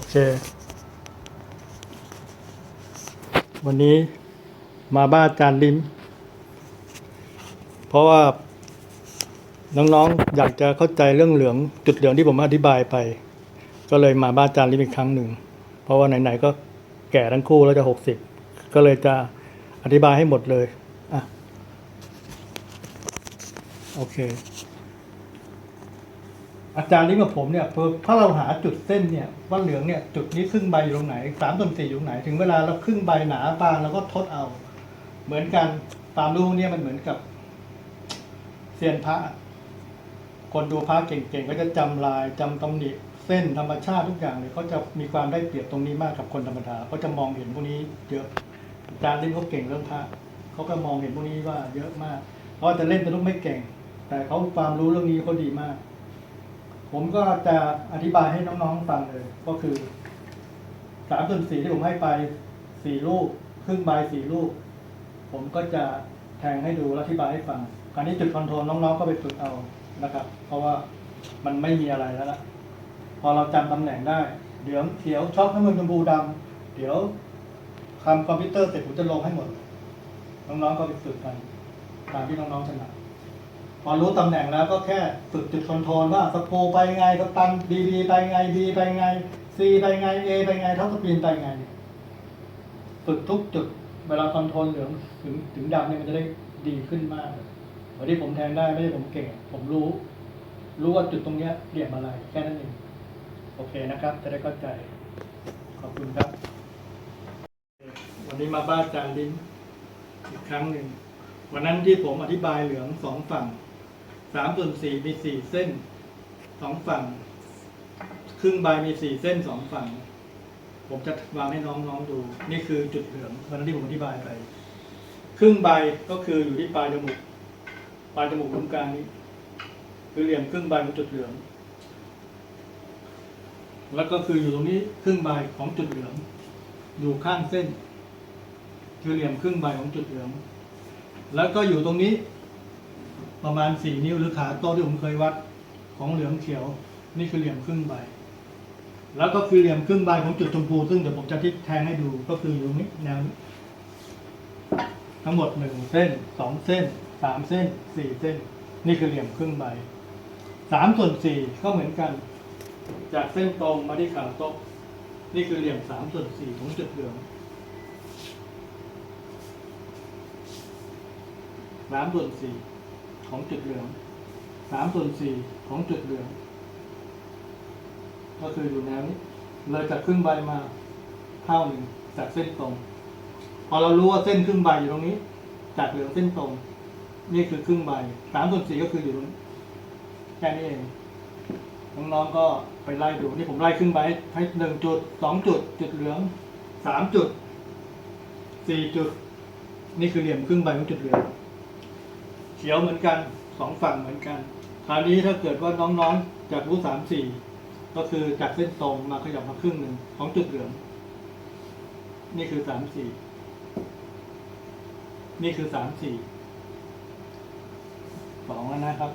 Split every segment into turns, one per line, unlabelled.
อเค วันนี้มาบ้านอาจารย์ลิม เพราะว่า น้องๆ อยากจะเข้าใจเรื่องเหลืองจุดเหลืองที่ผมอธิบายไป ก็เลยมาบ้านอาจารย์ลิมอีกครั้งหนึ่ง เพราะว่าไหนๆ ก็แก่ทั้งคู่แล้วจะหกสิบก็เลยจะอธิบายให้หมดเลย อะ โอเค อาจารย์ลิมกับผมเนี่ยพอถ้าเราหาจุดเส้นเนี่ยว่าเหลืองเนี่ยจุดนี้ครึ่งใบอยู่ตรงไหนสามส่วนสี่อยู่ตรงไหน ถึงเวลาเราครึ่งใบหนาบางเราก็ทดเอา เหมือนกันตามรูปเนี่ยมันเหมือนกับเซียนพระคนดูพระเก่งๆก็จะจำลายจำตำหนิเส้นธรรมชาติทุกอย่างเลยเขาจะมีความได้เปรียบตรงนี้มากกับคนธรรมดาเขาจะมองเห็นพวกนี้เยอะอาจารย์ลิมเขาเก่งเรื่องพระเขาก็มองเห็นพวกนี้ว่าเยอะมากเขาจะเล่นเป็นลูกไม่เก่ง แต่เขาความรู้เรื่องนี้เขาดีมาก ผมก็จะอธิบายให้น้องๆฟังเลย ก็คือสามส่วนสี่ที่ผมให้ไปสี่ลูกครึ่งใบสี่ลูก ผมก็จะแทงให้ดูและอธิบายให้ฟังคราวนี้จุดคอนโทรลน้องๆก็ไปฝึกเอานะครับ เพราะว่ามันไม่มีอะไรแล้วล่ะ พอเราจำตำแหน่งได้เหลืองเขียวช็อกน้ำเงินชมพูดำเดี๋ยวคำคอมพิวเตอร์เสร็จผมจะลงให้หมด น้องๆก็ไปฝึกกัน ตามที่น้องๆถนัด พอรู้ตำแหน่งแล้วก็แค่ฝึกจุดคอนโทรลว่าสโปไปไงสตันบีบีไปไงบีไปไงซีไปไงเอไปไงเท่าสปีนไปไง ฝึกทุกจุดเวลาคอนโทรลเหลืองถึงถึงดำเนี่ยมันจะได้ดีขึ้นมากวันที่ผมแทงได้ไม่ใช่ผมเก่ง ผมรู้ รู้ว่าจุดตรงเนี้ยเรียกอะไรแค่นั้นเองโอเคนะครับ จะได้เข้าใจ ขอบคุณครับ วันนี้มาบ้านจารย์ลิ้นอีกครั้งหนึ่งวันนั้นที่ผมอธิบายเหลืองสองฝั่ง สามส่วนสี่มีสี่เส้นสองฝั่ง ครึ่งใบมีสี่เส้นสองฝั่ง ผมจะวางให้น้องๆดู นี่คือจุดเหลืองวันนั้นที่ผมอธิบายไป ครึ่งใบก็คืออยู่ที่ปลายจมูกปลายจมูกตรงกลางนี้ คือเหลี่ยมครึ่งใบของจุดเหลือง แล้วก็คืออยู่ตรงนี้ครึ่งใบของจุดเหลืองอยู่ข้างเส้น คือเหลี่ยมครึ่งใบของจุดเหลือง แล้วก็อยู่ตรงนี้ ประมาณสี่นิ้วหรือขาโต๊ะที่ผมเคยวัดของเหลืองเขียว นี่คือเหลี่ยมครึ่งใบ แล้วก็คือเหลี่ยมครึ่งใบของจุดชมพูซึ่งเดี๋ยวผมจะทิศแทงให้ดูก็คืออยู่นี้แนวนี้ทั้งหมดหนึ่งเส้นสองเส้นสามเส้นสี่เส้น นี่คือเหลี่ยมครึ่งใบสามส่วนสี่ก็เหมือนกัน จากเส้นตรงมาที่ขาโต๊ะนี่คือเหลี่ยมสามส่วนสี่ของจุดเหลืองสามส่วนสี่ ของจุดเหลืองสามส่วนสี่ของจุดเหลือง ก็คืออยู่แนวนี้ เลยจากครึ่งใบมาเท่าหนึ่งจากเส้นตรง พอเรารู้ว่าเส้นครึ่งใบอยู่ตรงนี้ จากเหลืองเส้นตรง นี่คือครึ่งใบสามส่วนสี่ก็คืออยู่ตรงแค่นี้เองน้องๆก็ไปไล่ดูนี่ผมไล่ครึ่งใบให้หนึ่งจุดสองจุด จุดเหลืองสามจุดสี่จุด นี่คือเหลี่ยมครึ่งใบของจุดเหลือง เขียวเหมือนกันสองฝั่งเหมือนกัน คราวนี้ถ้าเกิดว่าน้องๆจากรู้สามสี่ก็คือจากเส้นตรงมาขยับมาครึ่งหนึ่งของจุดเหลือง นี่คือสามสี่นี่คือสามสี่สองแล้วนะครับ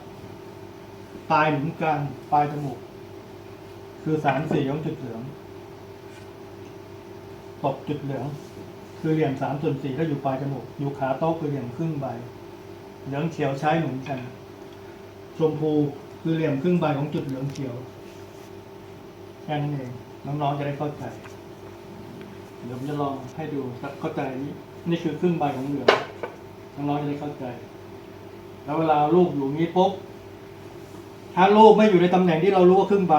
ปลายหนุนกลางปลายจมูก คือสามสี่ของจุดเหลืองตบจุดเหลือง คือเหลี่ยมสามส่วนสี่ถ้าอยู่ปลายจมูก อยู่ขาโต๊ะคือเหลี่ยมครึ่งใบ เหลืองเขียวใช้หนุนกัน ชมพูคือเหลี่ยมครึ่งใบของจุดเหลืองเขียวแค่นั้นเองน้องๆจะได้เข้าใจ เดี๋ยวผมจะลองให้ดูสักเข้าใจนี้นี่คือครึ่งใบของเหลืองน้องๆจะได้เข้าใจ แล้วเวลาลูกอยู่นี้ปุ๊บถ้าลูกไม่อยู่ในตำแหน่งที่เรารู้ว่าครึ่งใบ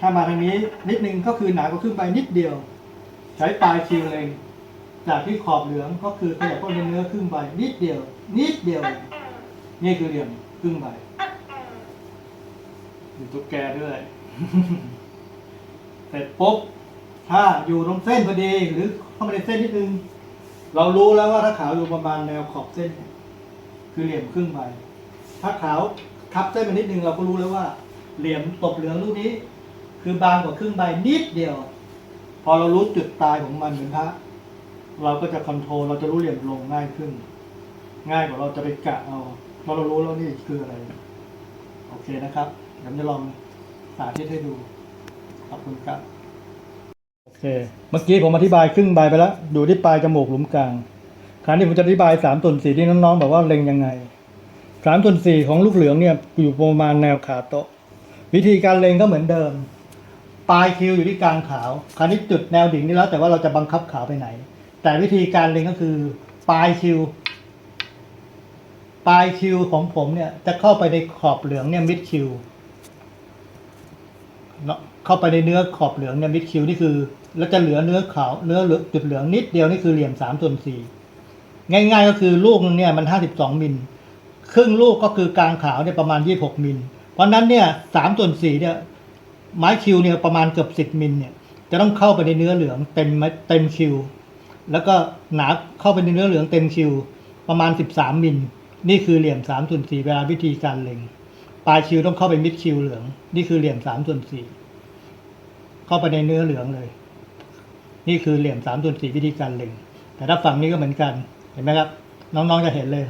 ถ้ามาทางนี้นิดนึงก็คือหนากว่าครึ่งใบนิดเดียว ใช้ปลายคิวเลง จากที่ขอบเหลืองก็คือขยับเข้นเนื้อครึ่งใบนิดเดียว นิดเดียว นี่คือเหลี่ยมครึ่งใบมีตุ๊กแกด้วยเสร็จปุ๊บถ้าอยู่ตรงเส้นพอดีหรือเข้ามาในเส้นนิดนึง เรารู้แล้วว่าถ้าขาวอยู่ประมาณแนวขอบเส้น คือเหลี่ยมครึ่งใบถ้าขาวทับเส้นมานิดนึงเราก็รู้แล้วว่า เหลี่ยมตบเหลืองลูกนี้ คือบางกว่าครึ่งใบนิดเดียว พอเรารู้จุดตายของมันเหมือนพระ เราก็จะคอนโทรลเราจะรู้เหลี่ยมลงง่ายขึ้น ง่ายกว่าเราจะไปกะเอาเพราะเรารู้แล้วนี่คืออะไร โอเคนะครับเดี๋ยวจะลองสาธิตให้ดูขอบคุณครับโอเค เมื่อกี้ผมอธิบายครึ่งใบไปแล้ว ดูที่ปลายจมูกหลุมกลางคราวนี้ผมจะอธิบายสามส่วนสี่ที่น้องๆบอกว่าเล็งยังไงสามส่วนสี่ของลูกเหลืองเนี่ยอยู่ประมาณแนวขาโต๊ะ วิธีการเล็งก็เหมือนเดิม ปลายคิวอยู่ที่กลางขาว คราวนี้จุดแนวดิ่งนี่แล้วแต่ว่าเราจะบังคับขาวไปไหน แต่วิธีการเล็งก็คือ ปลายคิว ปลายคิวของผมเนี่ยจะเข้าไปในขอบเหลืองเนี่ยมิดคิวเข้าไปในเนื้อขอบเหลืองเนี่ยมิดคิวนี่คือ แล้วจะเหลือเนื้อขาวเนื้อเหลือจุดเหลืองนิดเดียวนี่คือเหลี่ยมสามส่วนสี่ง่าย ๆ ก็คือลูกนึงเนี่ยมันห้าสิบสองมิลครึ่งลูกก็คือกลางขาวเนี่ยประมาณยี่หกมิล เพราะนั้นเนี่ยสามส่วนสี่เนี่ยไม้คิวเนี่ยประมาณเกือบสิบมิลเนี่ยจะต้องเข้าไปในเนื้อเหลืองเต็มเต็มคิว แล้วก็หนาเข้าไปในเนื้อเหลืองเต็มคิว ประมาณสิบสามมิล นี่คือเหลี่ยมสามส่วนสี่เวลาวิธีการเล็ง ปลายคิวต้องเข้าไปมิดคิวเหลือง นี่คือเหลี่ยมสามส่วนสี่เข้าไปในเนื้อเหลืองเลย นี่คือเหลี่ยมสามส่วนสี่วิธีการเล็ง แต่ถ้าฝั่งนี้ก็เหมือนกัน เห็นไหมครับ น้องๆจะเห็นเลย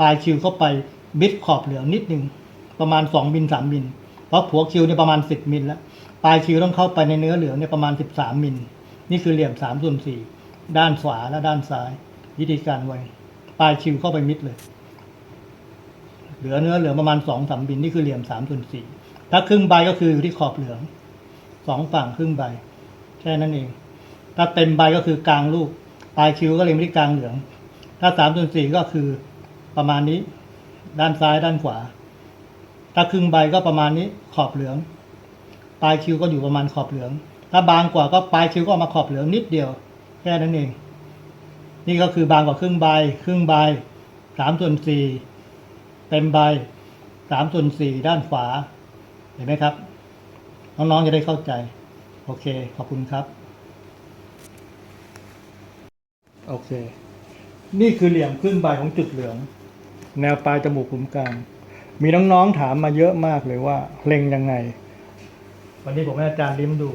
ปลายคิวเข้าไปบิดขอบเหลืองนิดหนึ่งประมาณสองมิลสามมิล เพราะหัวคิวเนี่ยประมาณสิบมิลแล้ว ปลายคิวต้องเข้าไปในเนื้อเหลืองเนี่ยประมาณสิบสามมิล นี่คือเหลี่ยมสามส่วนสี่ ด้านขวาและด้านซ้าย วิธีการไว้ปลายคิวเข้าไปมิดเลย เหลือเนื้อเหลือประมาณสองสามมิลนี่คือเหลี่ยมสามส่วนสี่ถ้าครึ่งใบก็คืออยู่ที่ขอบเหลืองสองฝั่งครึ่งใบแค่นั้นเอง ถ้าเต็มใบก็คือกลางลูก ปลายคิวก็เล็งไปที่กลางเหลือง ถ้าสามส่วนสี่ก็คือประมาณนี้ ด้านซ้ายด้านขวา ถ้าครึ่งใบก็ประมาณนี้ขอบเหลือง ปลายคิวก็อยู่ประมาณขอบเหลือง ถ้าบางกว่าก็ปลายคิวก็เอามาขอบเหลืองนิดเดียว แค่นั้นเอง นี่ก็คือบางกว่าครึ่งใบ ครึ่งใบสามส่วนสี่เต็มใบสามส่วนสี่ด้านขวา เห็นไหมครับ น้องๆจะได้เข้าใจ โอเค ขอบคุณครับ โอเค นี่คือเหลี่ยมครึ่งใบของจุดเหลือง แนวปลายจมูกขุมกลาง มีน้องๆถามมาเยอะมากเลยว่าเล็งยังไง วันนี้ผมให้อาจารย์ลิ้มดู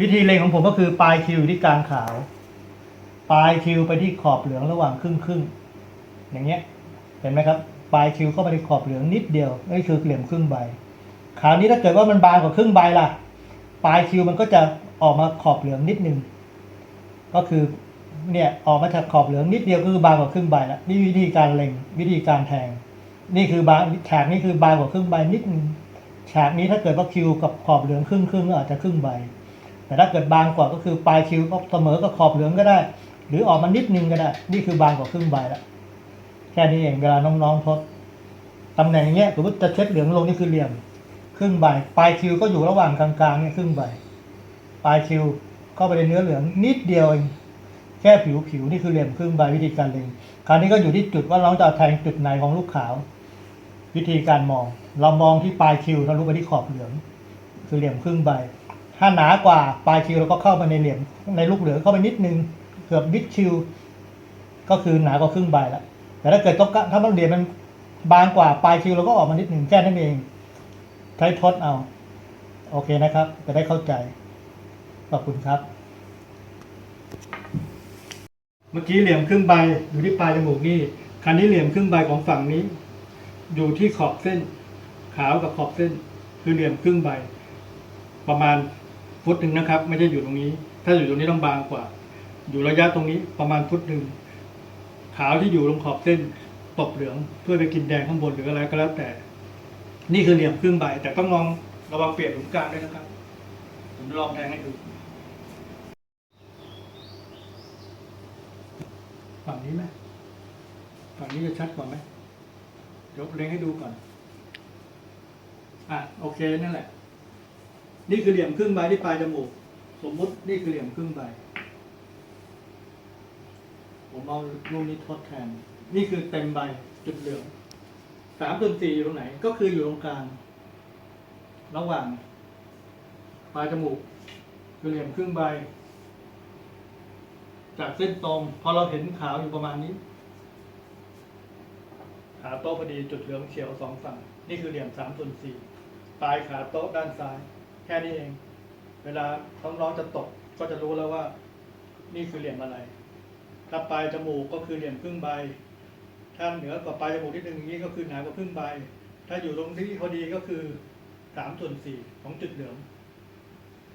วิธีเล็งของผมก็คือปลายคิวอยู่ที่กลางขาว ปลายคิวไปที่ขอบเหลืองระหว่างครึ่งครึ่งอย่างเงี้ยเห็นไหมครับปลายคิวเข้าไปในขอบเหลืองนิดเดียวนี่คือเหลี่ยมครึ่งใบคราวนี้ถ้าเกิดว่ามันบางกว่าครึ่งใบล่ะ ปลายคิวมันก็จะออกมาขอบเหลืองนิดนึงก็คือเนี่ยออกมาจากขอบเหลืองนิดเดียวก็คือบางกว่าครึ่งใบแล้วนี่วิธีการเล็งวิธีการแทง นี่คือบางฉากนี้คือบางกว่าครึ่งใบนิดนึงฉากนี้ถ้าเกิดว่าคิวกับขอบเหลืองครึ่งครึ่งก็อาจจะครึ่งใบ แต่ถ้าเกิดบางกว่าก็คือปลายคิวก็เสมอกับขอบเหลืองก็ได้ หรือออกมานิดนึงก็ได้ นี่คือบางกว่าครึ่งใบแล้วแค่นี้เองเวลาน้องๆทดตำแหน่งเงี้ยสมมติจะเช็ดเหลืองลงนี่คือเหลี่ยม ครึ่งใบปลายคิวก็อยู่ระหว่างกลางๆเนี่ยครึ่งใบปลายคิวเข้าไปในเนื้อเหลืองนิดเดียวเองแค่ผิวผิวๆนี่คือเหลี่ยมครึ่งใบวิธีการเล็งคราวนี้ก็อยู่ที่จุดว่าเราจะแทงจุดไหนของลูกขาว วิธีการมอง เรามองที่ปลายคิวทะลุไปที่ขอบเหลือง คือเหลี่ยมครึ่งใบ ถ้าหนากว่าปลายคิวเราก็เข้าไปในเหลี่ยมในลูกเหลืองเข้าไปนิดนึง เกือบมิดคิวก็คือหนากว่าครึ่งใบแล้วแต่ถ้าเกิดต้องกรถ้ามันเหลี่ยมมันบางกว่าปลายคิวเราก็ออกมานิดหนึ่งแค่นั้นเองใช้ทดเอา โอเคนะครับ จะได้เข้าใจ ขอบคุณครับ เมื่อกี้เหลี่ยมครึ่งใบอยู่ที่ปลายจมูกนี่คราวนี้เหลี่ยมครึ่งใบของฝั่งนี้ อยู่ที่ขอบเส้น ขาวกับขอบเส้น คือเหลี่ยมครึ่งใบ ประมาณฟุตหนึ่งนะครับ ไม่ใช่อยู่ตรงนี้ ถ้าอยู่ตรงนี้ต้องบางกว่า อยู่ระยะตรงนี้ประมาณฟุตหนึ่งขาวที่อยู่ตรงขอบเส้นตบเหลืองเพื่อไปกินแดงข้างบนหรืออะไรก็แล้วแต่ นี่คือเหลี่ยมครึ่งใบ แต่ต้องลองระวังเปลี่ยนหลุมกลางด้วยนะครับ ผมลองแทงให้ดูฝั่งนี้ไหมฝั่งนี้จะชัดกว่าไหมเดี๋ยวเล็งให้ดูก่อน อะโอเคนั่นแหละ นี่คือเหลี่ยมครึ่งใบที่ปลายจมูก สมมตินี่คือเหลี่ยมครึ่งใบ ผมเอาลูกนี้ทดแทน นี่คือเต็มใบจุดเหลืองสามส่วนสี่อยู่ตรงไหน ก็คืออยู่ตรงกลาง ระหว่าง ปลายจมูกคือเหลี่ยมครึ่งใบ จากเส้นตรง พอเราเห็นขาวอยู่ประมาณนี้ ขาโต๊ะพอดีจุดเหลืองเขียวสองฝั่ง นี่คือเหลี่ยมสามส่วนสี่ปลายขาโต๊ะด้านซ้าย แค่นี้เอง เวลาน้องๆจะตกก็จะรู้แล้วว่า นี่คือเหลี่ยมอะไร ถ้าปลายจมูกก็คือเหลี่ยมครึ่งใบ ถ้าเหนือกว่าปลายจมูกนิดนึงอย่างนี้ก็คือหนากว่าครึ่งใบ ถ้าอยู่ตรงที่พอดีก็คือสามส่วนสี่ของจุดเหลือง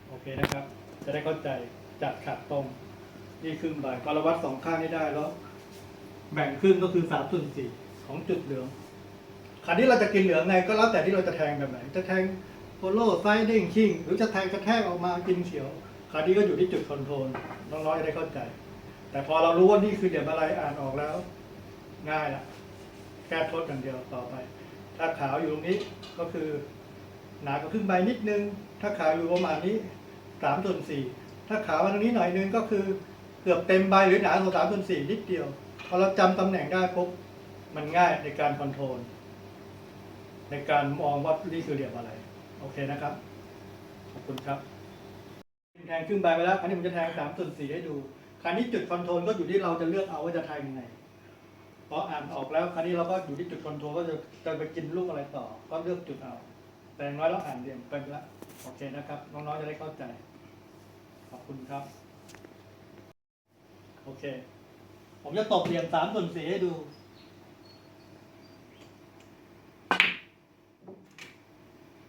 โอเคนะครับ จะได้เข้าใจจัดขัดตรงนี่ครึ่งใบพอเราวัดสองข้างนี้ได้แล้ว แบ่งครึ่งก็คือสามส่วนสี่ของจุดเหลืองคราวนี้เราจะกินเหลืองไงก็แล้วแต่ที่เราจะแทงแบบไหน จะแทงโพโล่ไซด์เด้งชิ่งหรือจะแทงกระแทกออกมากินเขียว คราวนี้ก็อยู่ที่จุดคอนโทรลน้องๆจะได้เข้าใจ แต่พอเรารู้ว่านี่คือเดี๋ยวอะไรอ่านออกแล้ว ง่ายละแค่ทดอย่างเดียวต่อไป ถ้าขาวอยู่ตรงนี้ก็คือ หนากว่าครึ่งใบนิดนึง ถ้าขาวอยู่ประมาณนี้สามส่วนสี่ถ้าขาวมาตรงนี้หน่อยนึงก็คือเกือบเต็มใบหรือหนากว่าสามส่วนสี่นิดเดียว พอเราจำตำแหน่งได้ปุ๊บมันง่ายในการคอนโทรลในการมองว่านี่คือเหลี่ยมอะไร โอเคนะครับ ขอบคุณครับ แทงครึ่งใบไปแล้วคราวนี้ผมจะแทงสามส่วนสี่ให้ดู คราวนี้จุดคอนโทรลก็อยู่ที่เราจะเลือกเอาว่าจะแทงยังไงพออ่านออกแล้วคราวนี้เราก็อยู่ที่จุดคอนโทรลก็จะจะไปกินลูกอะไรต่อ ก็เลือกจุดเอา แต่น้อยเราอ่านเรียงไปแล้วโอเคนะครับ น้องๆจะได้เข้าใจ ขอบคุณครับ โอเค ผมจะตบเหลี่ยมสามส่วนสี่ให้ดู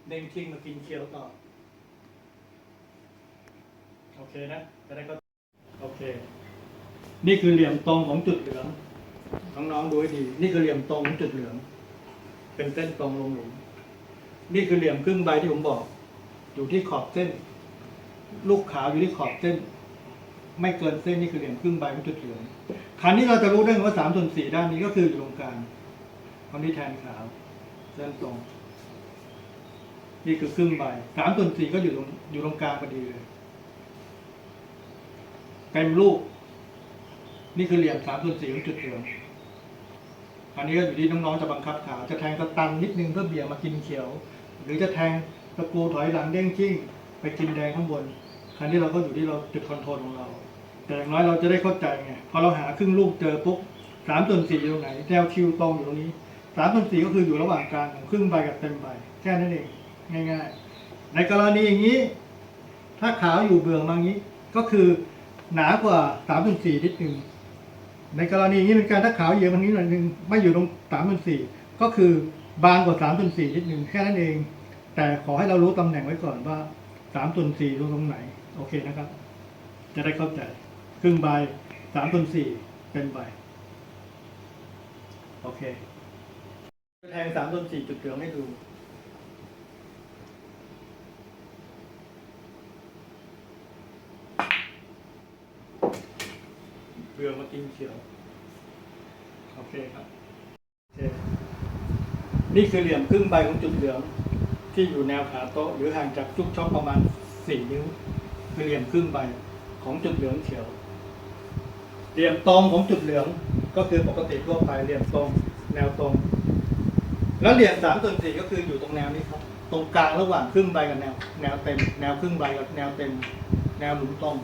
เด้งชิงมากินเคียวต่อ โอเคนะ จะได้ก็ โอเค นี่คือเหลี่ยมตรงของจุดเหลือง น้องๆดูให้ดี นี่คือเหลี่ยมตรงของจุดเหลือง เป็นเส้นตรงลงหลุม นี่คือเหลี่ยมครึ่งใบที่ผมบอก อยู่ที่ขอบเส้น ลูกขาวอยู่ที่ขอบเส้น ไม่เกินเส้นนี่คือเหลี่ยมครึ่งใบของจุดเหลือง คราวนี้เราจะรู้ได้ว่าสามส่วนสี่ด้านนี้ก็คืออยู่ตรงกลางตอนนี้แทนขาวเส้นตรง นี่คือครึ่งใบสามส่วนสี่ก็อยู่ตรงอยู่ตรงกลางพอดีเลย เต็มลูก นี่คือเหลี่ยมสามส่วนสี่ของจุดเหลืองอันนี้ก็อยู่ที่น้องๆจะบังคับขาวจะแทงสตันนิดนึงเพื่อเบี่ยงมากินเขียว หรือจะแทงตะกูถอยหลังเด้งจิ้งไปกินแดงข้างบน คราวนี้เราก็อยู่ที่เราจุดคอนโทรลของเรา แต่อย่างน้อยเราจะได้เข้าใจไงพอเราหาครึ่งลูกเจอปุ๊บสามส่วนสี่อยู่ตรงไหนแนวคิวตรงอยู่ตรงนี้สามส่วนสี่ก็คืออยู่ระหว่างกลางของครึ่งใบกับเต็มใบแค่นั้นเองง่าย ๆ ในกรณีอย่างนี้ ถ้าขาวอยู่เบื้องมางนี้ ก็คือ หนากว่าสามส่วนสี่นิดนึงในกรณีนี้เป็นการถ้าขาวเยอะมันนี้หน่อยหนึงไม่อยู่ตรงสามส่วนสี่ก็คือบางกว่าสามส่วนสี่นิดนึงแค่นั้นเอง แต่ขอให้เรารู้ตำแหน่งไว้ก่อนว่าสามส่วนสี่ตรงไหน โอเคนะครับ จะได้เข้าใจครึ่งใบสามส่วนสี่เป็นใบโอเคแทงสามส่วนสี่จุดเหลืองให้ดู เบื่อมากินเขียว โอเคครับโอเคนี่คือเหลี่ยมครึ่งใบของจุดเหลือง ที่อยู่แนวขาโต๊ะหรือห่างจากจุกช่องประมาณสี่นิ้ว คือเหลี่ยมครึ่งใบของจุดเหลืองเขียว เหลี่ยมตรงของจุดเหลืองก็คือปกติทั่วไปเหลี่ยมตรงแนวตรง แล้วเหลี่ยมสามส่วนสี่ก็คืออยู่ตรงแนวนี้ครับ ตรงกลางระหว่างครึ่งใบกับแนว แนวเต็ม แนวครึ่งใบกับแนวเต็ม แนวหลุมตรง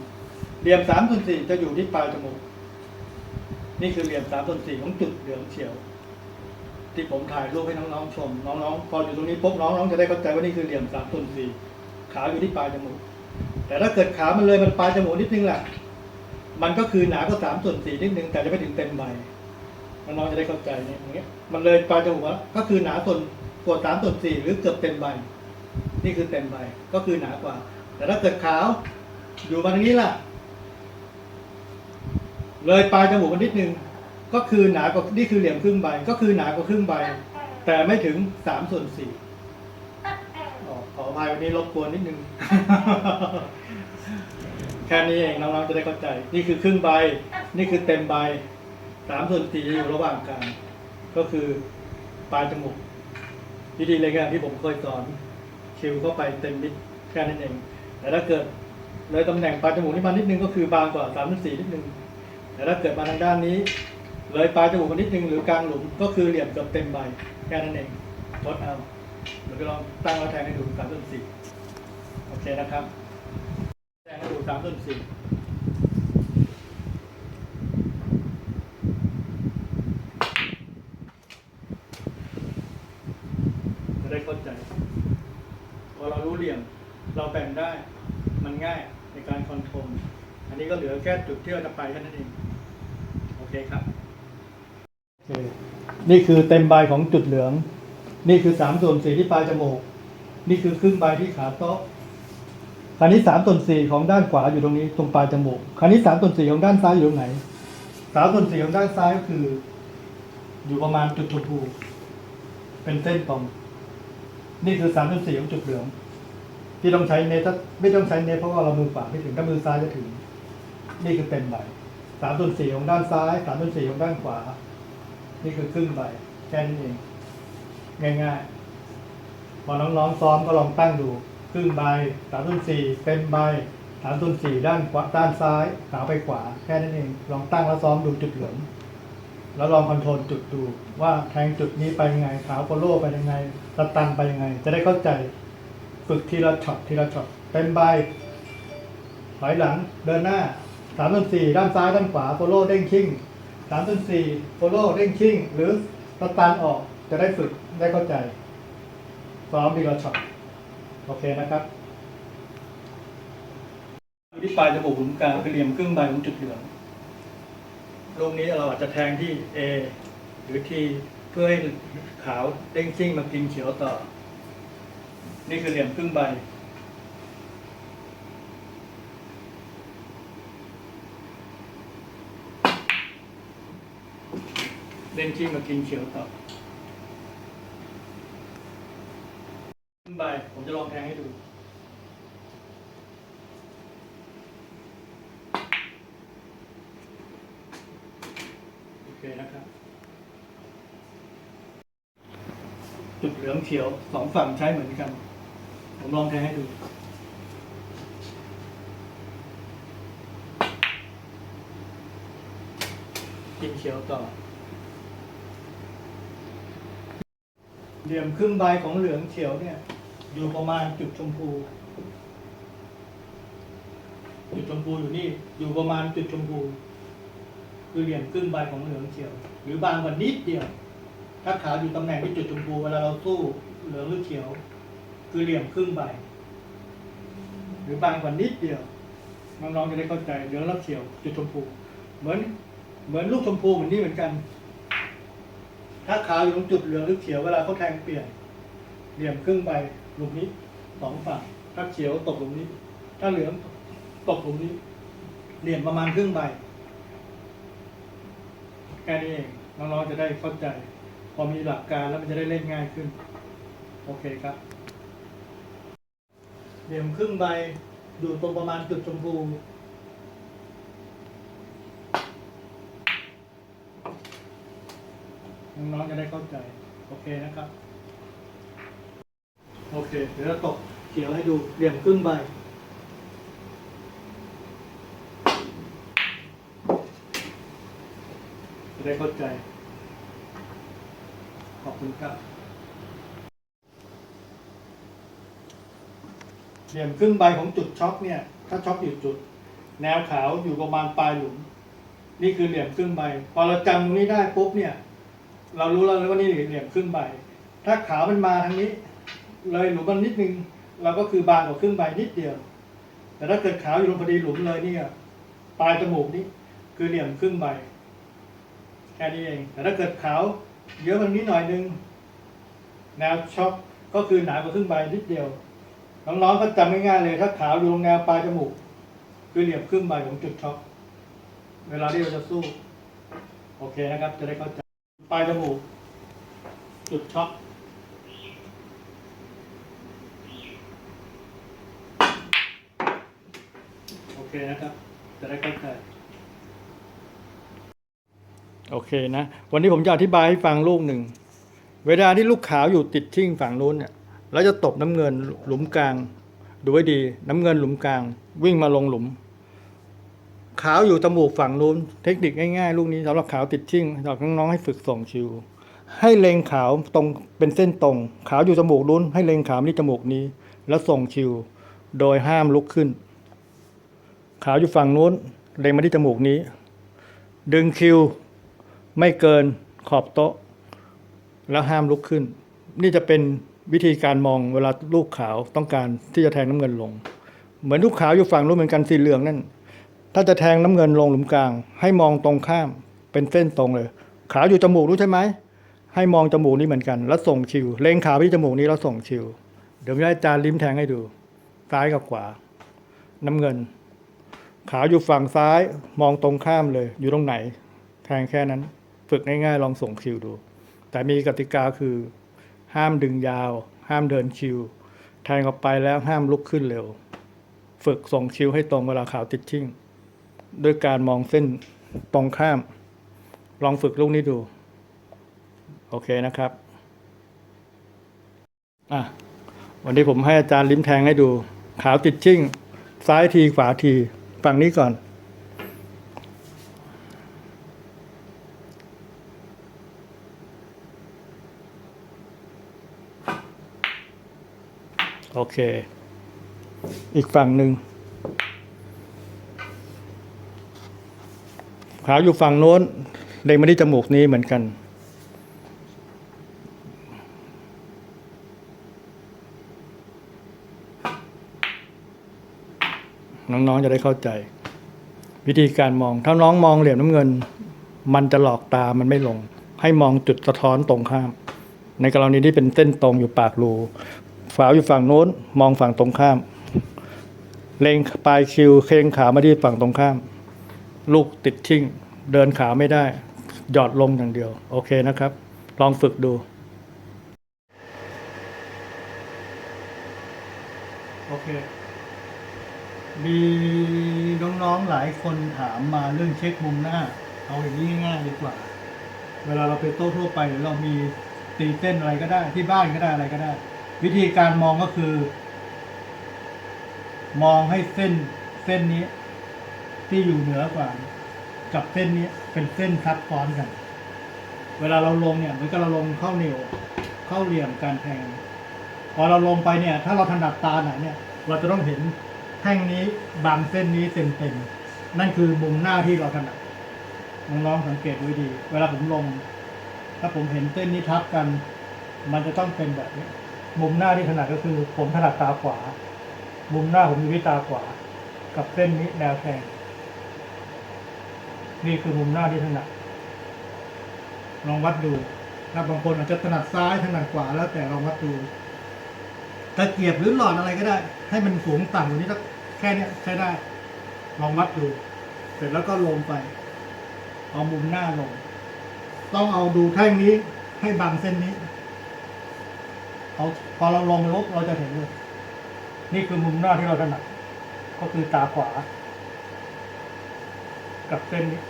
เหลี่ยมสามส่วนสี่จะอยู่ที่ปลายจมูก นี่คือเหลี่ยมสามส่วนสี่ของจุดเหลืองเฉียว ที่ผมถ่ายรูปให้น้องๆชมน้องๆพออยู่ตรงนี้ปุ๊บน้องๆจะได้เข้าใจว่านี่คือเหลี่ยมสามส่วนสี่ขาอยู่ที่ปลายจมูกแต่ถ้าเกิดขามันเลยมันปลายจมูกนิดนึงแหละมันก็คือหนาก็สามส่วนสี่นิดนึงแต่จะไม่ถึงเต็มใบน้องๆจะได้เข้าใจเนี่ยอย่างเงี้ยมันเลยปลายจมูกก็คือหนาส่วนกว่าสามส่วนสี่หรือเกือบเต็มใบ นี่คือเต็มใบก็คือหนากว่า แต่ถ้าเกิดขาวอยู่มาทางนี้ล่ะ เลยปลายจมูกมันนิดนึง ก็คือหนากว่านี่คือเหลี่ยมครึ่งใบ ก็คือหนากว่าครึ่งใบ แต่ไม่ถึงสามส่วนสี่อ๋อขออภัยวันนี้รบกวนนิดนึง แค่นี้เองน้องๆจะได้เข้าใจ นี่คือครึ่งใบ นี่คือเต็มใบสามส่วนสี่อยู่ระหว่างกลางก็คือปลายจมูกวิธีเลยกันที่ผมเคยสอนคิวเข้าไปเต็มมิดแค่นั้นเอง แต่ถ้าเกิดเลยตำแหน่งปลายจมูกนี่มานิดนึงก็คือบางกว่าสามส่วนสี่นิดนึง แต่ถ้าเกิดมาทางด้านนี้ เลยปลายจมูกมานิดนึงหรือกลางหลุมก็คือเหลี่ยมเกือบเต็มใบแค่นั้นเองทดเอาเดี๋ยวไปลองตั้งแล้วแทงให้ดูสามส่วนสี่โอเคนะครับแทงให้ดูสามส่วนสี่จะได้เข้าใจพอเรารู้เหลี่ยมเราแบ่งได้มันง่ายในการคอนโทรลอันนี้ก็เหลือแค่จุดที่เราจะไปแค่นั้นเอง คครับโอเคนี่คือเต็มใบของจุดเหลือง นี่คือสามส่วนสี่ที่ปลายจมูก นี่คือครึ่งใบที่ขาโต๊ะคราวนี้สามส่วนสี่ของด้านขวาอยู่ตรงนี้ตรงปลายจมูกคราวนี้สามส่วนสี่ของด้านซ้ายอยู่ตรงไหนสามส่วนสี่ของด้านซ้ายก็คือ อยู่ประมาณจุดชมพู เป็นเส้นตรง นี่คือสามส่วนสี่ของจุดเหลือง ที่ต้องใช้เนตถ้าไม่ต้องใช้เนตเพราะว่าเรามือขวาไม่ถึงถ้ามือซ้ายจะถึง นี่คือเต็มใบ สามส่วนสี่ของด้านซ้ายสามส่วนสี่ของด้านขวา นี่คือครึ่งใบแค่นี้เอง ง่ายๆ พอน้องๆซ้อมก็ลองตั้งดูครึ่งใบสามส่วนสี่เต็มใบสามส่วนสี่ด้านขวาด้านซ้ายขาไปขวา แค่นั้นเอง ลองตั้งแล้วซ้อมดูจุดเหลืองแล้วลองคอนโทรลจุดดูว่าแทงจุดนี้ไปยังไงขาวโฟโล่ไปยังไงสตันไปยังไง จะได้เข้าใจฝึกทีละช็อตทีละช็อตเต็มใบถอยหลังเดินหน้า สามส่วนสี่ด้านซ้ายด้านขวาโฟโล่เด้งชิงสามส่วนสี่โฟโล่เด้งชิงหรือสตันออกจะได้ฝึกได้เข้าใจซ้อมทีละช็อตโอเคนะครับที่ปลายจมูกหลุมกลางคือเหลี่ยมครึ่งใบของจุดเหลืองลูกนี้เราอาจจะแทงที่ A หรือ T เพื่อให้ขาวเด้งชิ่งมากินเขียวต่อ นี่คือเหลี่ยมครึ่งใบ เล่นชิ่งมากินเขียวต่อครึ่งใบผมจะลองแทงให้ดู โอเคนะครับ จุดเหลืองเขียวสองฝั่งใช้เหมือนกัน ผมลองแทงให้ดูกินเขียวต่อ เหลี่ยมครึ่งใบของเหลืองเขียวเนี่ย อยู่ประมาณจุดชมพู จุดชมพูอยู่นี่อยู่ประมาณจุดชมพู คือเหลี่ยมครึ่งใบของเหลืองเขียว หรือบางกว่านิดเดียว ถ้าขาวอยู่ตำแหน่งที่จุดชมพูเวลาเราสู้เหลืองหรือเขียว คือเหลี่ยมครึ่งใบ หรือบางกว่านิดเดียวน้องๆจะได้เข้าใจเหลืองแล้วเขียว จุดชมพู เหมือนเหมือนลูกชมพูเหมือนนี่เหมือนกัน ถ้าขาวอยู่ตรงจุดเหลืองหรือเขียวเวลาเขาแทงเปลี่ยนเหลี่ยมครึ่งใบหลุมนี้สองฝั่ง ถ้าเขียวตกหลุมนี้ ถ้าเหลืองตกหลุมนี้ เหลี่ยมประมาณครึ่งใบแค่นี้เองน้องๆจะได้เข้าใจ พอมีหลักการแล้วมันจะได้เล่นง่ายขึ้น โอเคครับ เหลี่ยมครึ่งใบอยู่ตรงประมาณจุดชมพู น้องๆจะได้เข้าใจ โอเคนะครับ โอเค เดี๋ยวเราตกเขียวให้ดูเหลี่ยมครึ่งใบ จะได้เข้าใจ ขอบคุณครับ เหลี่ยมครึ่งใบของจุดช็อคเนี่ย ถ้าช็อคอยู่จุด แนวขาวอยู่ประมาณปลายหลุม นี่คือเหลี่ยมครึ่งใบ พอเราจำตรงนี้ได้ปุ๊บเนี่ย เรารู้แล้วว่านี่เหลี่ยมครึ่งใบ ถ้าขาวมันมาทางนี้ เลยหลุมมันนิดนึง เราก็คือบางกว่าครึ่งใบนิดเดียว แต่ถ้าเกิดขาวอยู่ตรงพอดีหลุมเลยเนี่ยปลายจมูกนี่คือเหลี่ยมครึ่งใบ แค่นี้เอง แต่ถ้าเกิดขาวเยอะกว่านี้หน่อยนึงแนวช็อคก็คือหนากว่าครึ่งใบนิดเดียวน้องๆก็จำง่ายๆเลย ถ้าขาวอยู่ตรงแนวปลายจมูก คือเหลี่ยมครึ่งใบของจุดช็อคเวลาที่เราจะสู้ โอเคนะครับ จะได้เข้าใจ ปลายจมูก จุดช็อคโอเคนะครับ จะได้เข้าใจโอเคนะ วันนี้ผมจะอธิบายให้ฟังลูกหนึ่ง เวลาที่ลูกขาวอยู่ติดทิ้งฝั่งนู้นเนี่ยแล้วจะตบน้ำเงินหลุมกลาง ดูให้ดี น้ำเงินหลุมกลาง วิ่งมาลงหลุม ขาวอยู่จมูกฝั่งนู้นเทคนิคง่ายๆ ลูกนี้สำหรับขาวติดทิ้งสำหรับน้องๆให้ฝึกส่งชิว ให้เลงขาวตรงเป็นเส้นตรง ขาวอยู่จมูกนู้นให้เลงขาวมาที่จมูกนี้ แล้วส่งชิว โดยห้ามลุกขึ้น ขาวอยู่ฝั่งนู้นเลงมาที่จมูกนี้ ดึงคิว ไม่เกินขอบโต๊ะ แล้วห้ามลุกขึ้น นี่จะเป็นวิธีการมองเวลาลูกขาวต้องการที่จะแทงน้ำเงินลง เหมือนลูกขาวอยู่ฝั่งนู้นเหมือนกันสีเหลืองนั่น ถ้าจะแทงน้ำเงินลงหลุมกลาง ให้มองตรงข้ามเป็นเส้นตรงเลย ขาอยู่จมูกรู้ใช่ไหมให้มองจมูกนี้เหมือนกัน แล้วส่งชิว เล็งขาไปที่จมูกนี้แล้วส่งชิว เดี๋ยวจะอาจารย์ลิ้มแทงให้ดู ซ้ายกับขวา น้ำเงิน ขาอยู่ฝั่งซ้ายมองตรงข้ามเลย อยู่ตรงไหน แทงแค่นั้น ฝึกง่ายๆลองส่งคิวดู แต่มีกติกาคือ ห้ามดึงยาว ห้ามเดินคิว แทงออกไปแล้วห้ามลุกขึ้นเร็ว ฝึกส่งคิวให้ตรงเวลาขาวติดชิ่ง ด้วยการมองเส้นตรงข้าม ลองฝึกลูกนี้ดู โอเคนะครับ อะ วันนี้ผมให้อาจารย์ลิ้มแทงให้ดู ขาวติดชิ่ง ซ้ายทีขวาทีฝั่งนี้ก่อน โอเค อีกฝั่งหนึ่ง ขาวอยู่ฝั่งโน้นเล็งมาที่จมูกนี้เหมือนกัน น้องๆจะได้เข้าใจ วิธีการมอง ถ้าน้องมองเหลี่ยมน้ำเงิน มันจะหลอกตามันไม่ลง ให้มองจุดสะท้อนตรงข้าม ในกรณีที่เป็นเส้นตรงอยู่ปากรูฝาอยู่ฝั่งโน้น มองฝั่งตรงข้าม เล็งปลายคิวเคงขามาที่ฝั่งตรงข้าม ลูกติดชิ่ง เดินขาไม่ได้ หยอดลงอย่างเดียว โอเคนะครับ ลองฝึกดู โอเค มีน้องๆหลายคนถามมาเรื่องเช็คมุมหน้า เอาอย่างนี้ง่ายดีกว่า เวลาเราไปโต้ทั่วไปหรือเรามีตีเส้นอะไรก็ได้ ที่บ้านก็ได้อะไรก็ได้ วิธีการมองก็คือ มองให้เส้นเส้นนี้ ที่อยู่เหนือกว่า กับเส้นนี้เป็นเส้นทับซ้อนกัน เวลาเราลงเนี่ยเหมือนกับเราลงเข้าเหนียวเข้าเหลี่ยมการแทงพอเราลงไปเนี่ย ถ้าเราถนัดตาไหนเนี่ย เราจะต้องเห็นแท่งนี้บางเส้นนี้เต็มๆนั่นคือมุมหน้าที่เราถนัดน้องๆสังเกตดูดี เวลาผมลง ถ้าผมเห็นเส้นนี้ทับกัน มันจะต้องเป็นแบบนี้มุมหน้าที่ถนัดก็คือ ผมถนัดตาขวา มุมหน้าผมอยู่ที่ตาขวา กับเส้นนี้แนวแทง นี่คือมุมหน้าที่ถนัดลองวัดดูถ้าบางคนอาจจะถนัดซ้ายถนัดขวาแล้วแต่ลองวัดดูตะเกียบหรือหลอดอะไรก็ได้ ให้มันสูงต่ำกว่านี้แค่เนี้ยใช้ได้ ลองวัดดู เสร็จแล้วก็ลงไป เอามุมหน้าลง ต้องเอาดูแท่งนี้ให้บังเส้นนี้เอาพอเราลงลบเราจะเห็นเลยนี่คือมุมหน้าที่เราถนัดก็คือตาขวา กับเส้นนี้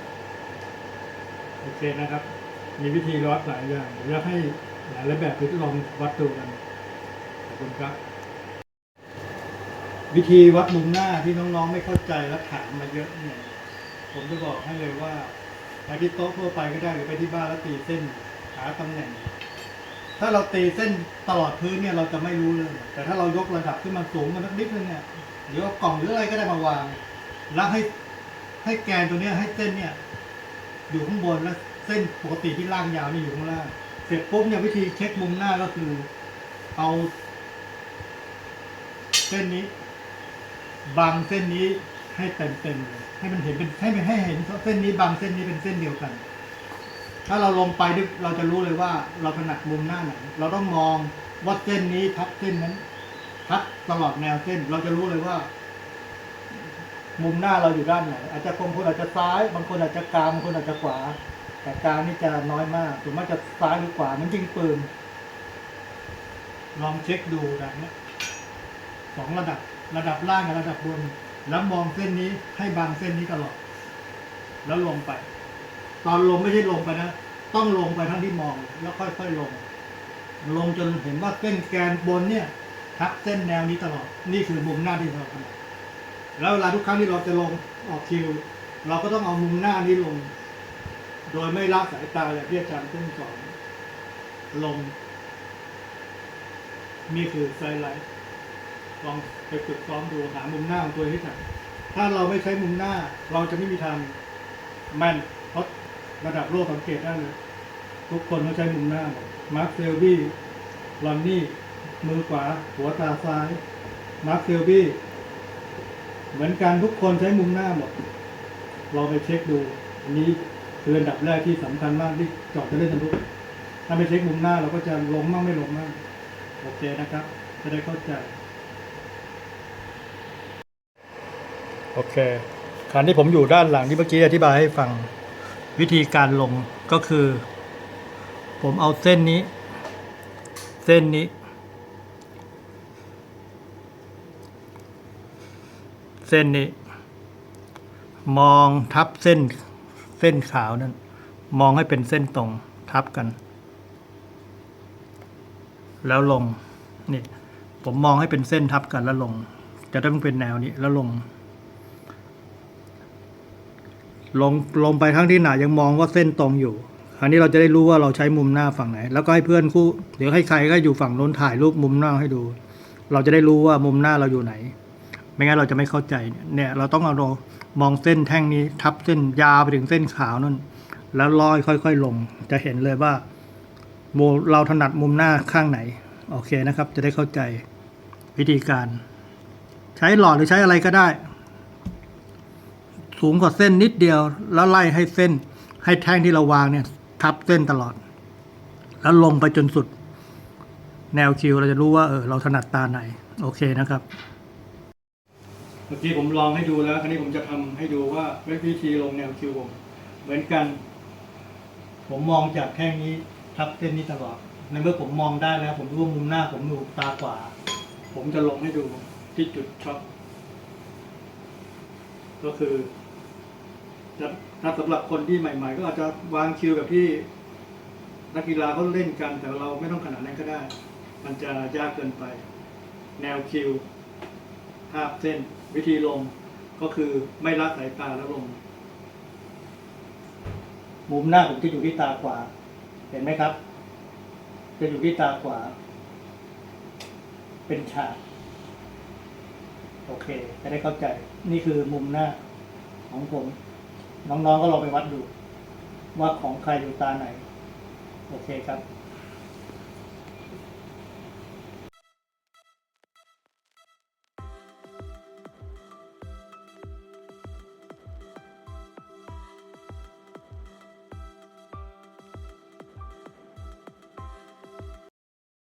โอเคนะครับ มีวิธีวัดหลายอย่างเดี๋ยวอยากให้หลายแบบไปลองวัดดูกันขอบคุณครับ วิธีวัดมุมหน้าที่น้องๆไม่เข้าใจและถามมาเยอะเนี่ยผมจะบอกให้เลยว่าไปที่โต๊ะทั่วไปก็ได้หรือไปที่บ้านแล้วตีเส้นหาตำแหน่ง ถ้าเราตีเส้นตลอดพื้นเนี่ยเราจะไม่รู้เลย แต่ถ้าเรายกระดับขึ้นมาสูงมานิดนึงเนี่ยหรือเอากล่องหรืออะไรก็ได้มาวางแล้วให้ ให้แกนตัวเนี้ยให้เส้นเนี่ย อยู่ข้างบนแล้วเส้นปกติที่ล่างยาวนี่อยู่ข้างล่าง เสร็จปุ๊บเนี่ยวิธีเช็คมุมหน้าก็คือ เอา เส้นนี้บางเส้นนี้ให้เต็มเต็มๆเลยให้มันเห็นเป็นให้มันให้เห็นเส้นนี้บางเส้นนี้เป็นเส้นเดียวกัน ถ้าเราลงไปเราจะรู้เลยว่า เราถนัดมุมหน้าไหนเราต้องมองว่าเส้นนี้ทับเส้นนั้นทับตลอดแนวเส้น เราจะรู้เลยว่า มุมหน้าเราอยู่ด้านไหน อาจจะบางคนอาจจะซ้าย บางคนอาจจะกลางบางคนอาจจะขวา แต่กลางนี่จะน้อยมากส่วนมากจะซ้ายหรือขวามันยิงปืน ลองเช็คดูแบบนี้สองระดับระดับล่างกับระดับบน แล้วมองเส้นนี้ให้บางเส้นนี้ตลอด แล้วลงไป ตอนลงไม่ใช่ลงไปนะ ต้องลงไปทั้งที่มอง แล้วค่อยๆลง ลงจนเห็นว่าเส้นแกนบนเนี่ยทับเส้นแนวนี้ตลอด นี่คือมุมหน้าที่เราถนัด แล้วเวลาทุกครั้งที่เราจะลงออกคิว เราก็ต้องเอามุมหน้านี้ลง โดยไม่ละสายตาอย่างที่อาจารย์ตุ้งสอนลง นี่คือไซไลท์ลองไปฝึกซ้อมดูหามุมหน้าของตัวให้ถนัดถ้าเราไม่ใช้มุมหน้า เราจะไม่มีทางแม่นเพราะระดับโลกสังเกตได้เลยทุกคนเขาใช้มุมหน้าหมดมาร์คเซลบี้ลอนนี่มือขวา หัวตาซ้าย มาร์คเซลบี้ เหมือนกันทุกคนใช้มุมหน้าหมดเราไปเช็คดู อันนี้คืออันดับแรกที่สำคัญมากที่จอดจะเล่นสนุกถ้าไม่เช็คมุมหน้าเราก็จะลงมั่งไม่ลงมั่งโอเคนะครับ จะได้เข้าใจ โอเคคราวนี้ผมอยู่ด้านหลังที่เมื่อกี้อธิบายให้ฟังวิธีการลงก็คือ ผมเอาเส้นนี้ เส้นนี้ เส้นนี้ มองทับเส้นเส้นขาวนั่นมองให้เป็นเส้นตรงทับกัน แล้วลงนี่ผมมองให้เป็นเส้นทับกันแล้วลง จะต้องเป็นแนวนี้แล้วลง ลงลงไปทั้งที่หนายังมองว่าเส้นตรงอยู่คราวนี้เราจะได้รู้ว่าเราใช้มุมหน้าฝั่งไหน แล้วก็ให้เพื่อนคู่หรือให้ใครก็อยู่ฝั่งโน้นถ่ายรูปมุมหน้าให้ดู เราจะได้รู้ว่ามุมหน้าเราอยู่ไหน ไม่งั้นเราจะไม่เข้าใจเนี่ยเราต้องเอาเรามองเส้นแท่งนี้ทับเส้นยาวไปถึงเส้นขาวนั่น แล้วลอยค่อย ๆ ลง จะเห็นเลยว่ามุมเราถนัดมุมหน้าข้างไหน โอเคนะครับ จะได้เข้าใจวิธีการ ใช้หลอดหรือใช้อะไรก็ได้ สูงกว่าเส้นนิดเดียว แล้วไล่ให้เส้น ให้แท่งที่เราวางเนี่ย ทับเส้นตลอด แล้วลงไปจนสุด แนวคิวเราจะรู้ว่าเออเราถนัดตาไหน โอเคนะครับ เมื่อกี้ผมลองให้ดูแล้วคราวนี้ผมจะทำให้ดูว่าวิธีลงแนวคิวผมเหมือนกัน ผมมองจากแท่งนี้ทับเส้นนี้ตลอดในเมื่อผมมองได้แล้ว ผมรู้ว่ามุมหน้า ผมอยู่ตาขวา ผมจะลงให้ดูที่จุดช็อปก็คือจะถ้าสำหรับคนที่ใหม่ ๆ ก็อาจจะวางคิวแบบที่นักกีฬาเขาเล่นกัน แต่เราไม่ต้องขนาดนั้นก็ได้ มันจะยากเกินไป แนวคิวภาพเส้น วิธีลงก็คือไม่ละสายตาแล้วลง มุมหน้าผมจะอยู่ที่ตาขวา เห็นไหมครับ จะอยู่ที่ตาขวา เป็นฉาก โอเค จะได้เข้าใจ นี่คือมุมหน้าของผม น้องๆก็ลองไปวัดดู ว่าของใครอยู่ตาไหน โอเคครับ